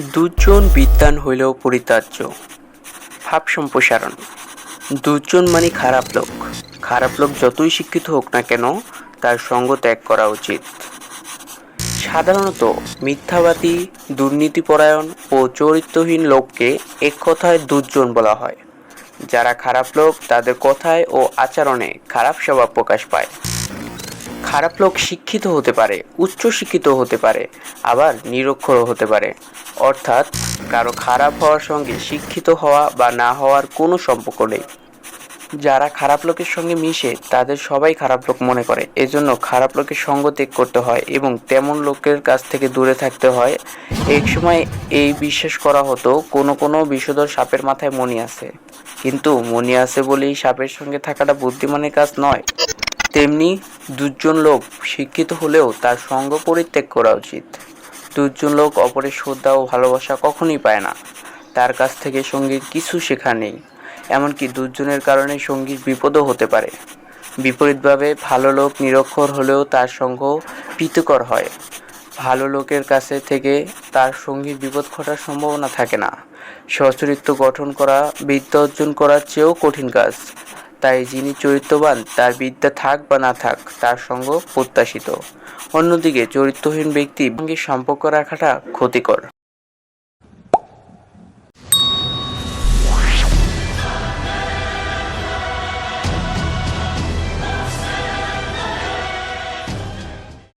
দুজন বিদ্বান হইলেও পরিতার্য ভাব সম্প্রসারণ। দুজন মানে খারাপ লোক। খারাপ লোক যতই শিক্ষিত হোক না কেন, তার সঙ্গ ত্যাগ করা উচিত। সাধারণত মিথ্যাবাদী, দুর্নীতিপরায়ণ ও চরিত্রহীন লোককে এক কথায় দুজন বলা হয়। যারা খারাপ লোক তাদের কথায় ও আচরণে খারাপ স্বভাব প্রকাশ পায়। খারাপ লোক শিক্ষিত হতে পারে, উচ্চ শিক্ষিত হতে পারে, আবার নিরক্ষরও হতে পারে। অর্থাৎ কারও খারাপ হওয়ার সঙ্গে শিক্ষিত হওয়া বা না হওয়ার কোনো সম্পর্ক নেই। যারা খারাপ লোকের সঙ্গে মিশে, তাদের সবাই খারাপ লোক মনে করে। এজন্য খারাপ লোকের সঙ্গ ত্যাগ করতে হয় এবং তেমন লোকের কাছ থেকে দূরে থাকতে হয়। এক সময় এই বিশ্বাস করা হতো, কোনো কোনো বিষধর সাপের মাথায় মণি আছে। কিন্তু মণি আছে বলেই সাপের সঙ্গে থাকাটা বুদ্ধিমানের কাজ নয়। তেমনি দুজন লোক শিক্ষিত হলেও তার সঙ্গ পরিত্যাগ করা উচিত। দুজন লোক অপরের শ্রদ্ধা ও ভালোবাসা কখনই পায় না। তার কাছ থেকে সঙ্গীর কিছু শেখা নেই, এমনকি দুজনের কারণে সঙ্গীর বিপদও হতে পারে। বিপরীতভাবে, ভালো লোক নিরক্ষর হলেও তার সঙ্গ প্রীতিকর হয়। ভালো লোকের কাছে থেকে তার সঙ্গীর বিপদ ঘটার সম্ভাবনা থাকে না। সচরিত্র গঠন করা বিদ্যা অর্জন করার চেয়েও কঠিন কাজ। তাই যিনি চরিত্রবান, তার বিদ্যা থাক বা না থাক, তার সঙ্গ প্রত্যাশিত। অন্যদিকে, চরিত্রহীন ব্যক্তি সঙ্গে সম্পর্ক রাখাটা ক্ষতিকর।